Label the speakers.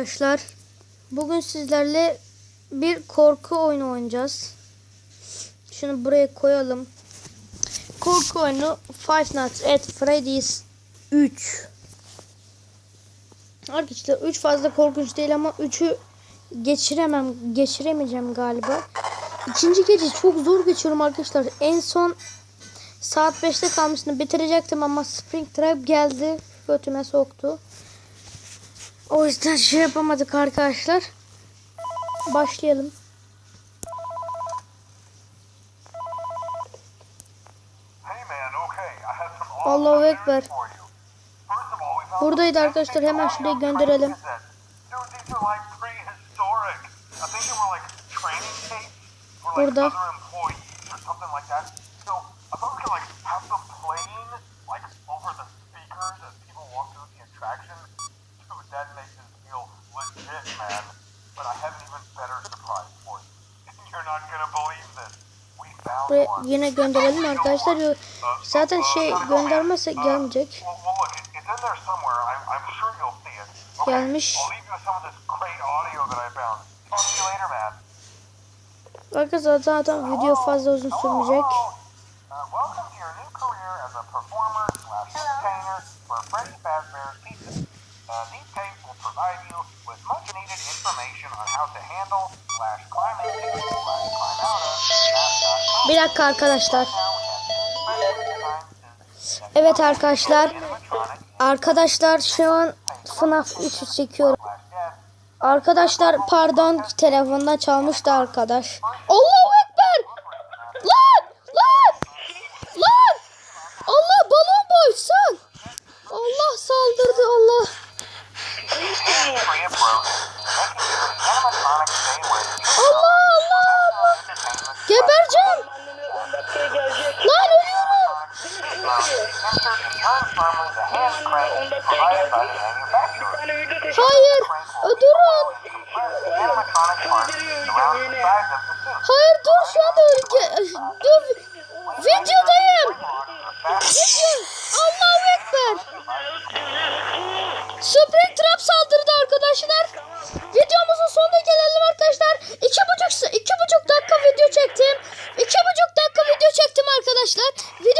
Speaker 1: Arkadaşlar bugün sizlerle bir korku oyunu oynayacağız. Şunu buraya koyalım. Korku oyunu Five Nights at Freddy's 3. Arkadaşlar 3 fazla korkunç değil ama 3'ü geçiremem, geçiremeyeceğim galiba. İkinci gece çok zor geçiyorum arkadaşlar. En son saat 5'te kalmıştım. Bitirecektim ama Springtrap geldi. Götüme soktu. O yüzden şey yapamadık arkadaşlar. Başlayalım. Allahu Ekber. Buradaydı arkadaşlar. Hemen şuraya gönderelim.
Speaker 2: cassettes. Legit, man. But I have an even better surprise for you. You're not gonna believe this. We found
Speaker 1: Buraya
Speaker 2: one.
Speaker 1: yine gönderelim arkadaşlar. Zaten şey göndermezsek gelmeyecek.
Speaker 2: Well, well, look, it- it's in there somewhere. I'm, I'm sure you'll see it. Okay,
Speaker 1: Gelmiş. Arkadaşlar zaten video fazla uzun sürmeyecek.
Speaker 2: Uh, welcome to your new career as a performer slash entertainer for Freddy Fazbear's Pizza. Uh, these tapes will provide you with much needed information on how to handle slash climb into slash climb out of
Speaker 1: Bir dakika arkadaşlar. Evet arkadaşlar. Arkadaşlar şu an FNAF 3'ü çekiyorum. Arkadaşlar pardon telefonda çalmıştı arkadaş. Allahu Hayır. Durun.
Speaker 2: Hayır dur şu anda öyle. Dur. Videodayım. Video. Allahu Ekber. Spring
Speaker 1: Trap saldırdı
Speaker 2: arkadaşlar. Videomuzun sonuna gelelim arkadaşlar. İki buçuk, iki buçuk dakika
Speaker 1: video çektim. İki buçuk dakika video çektim
Speaker 2: arkadaşlar. Video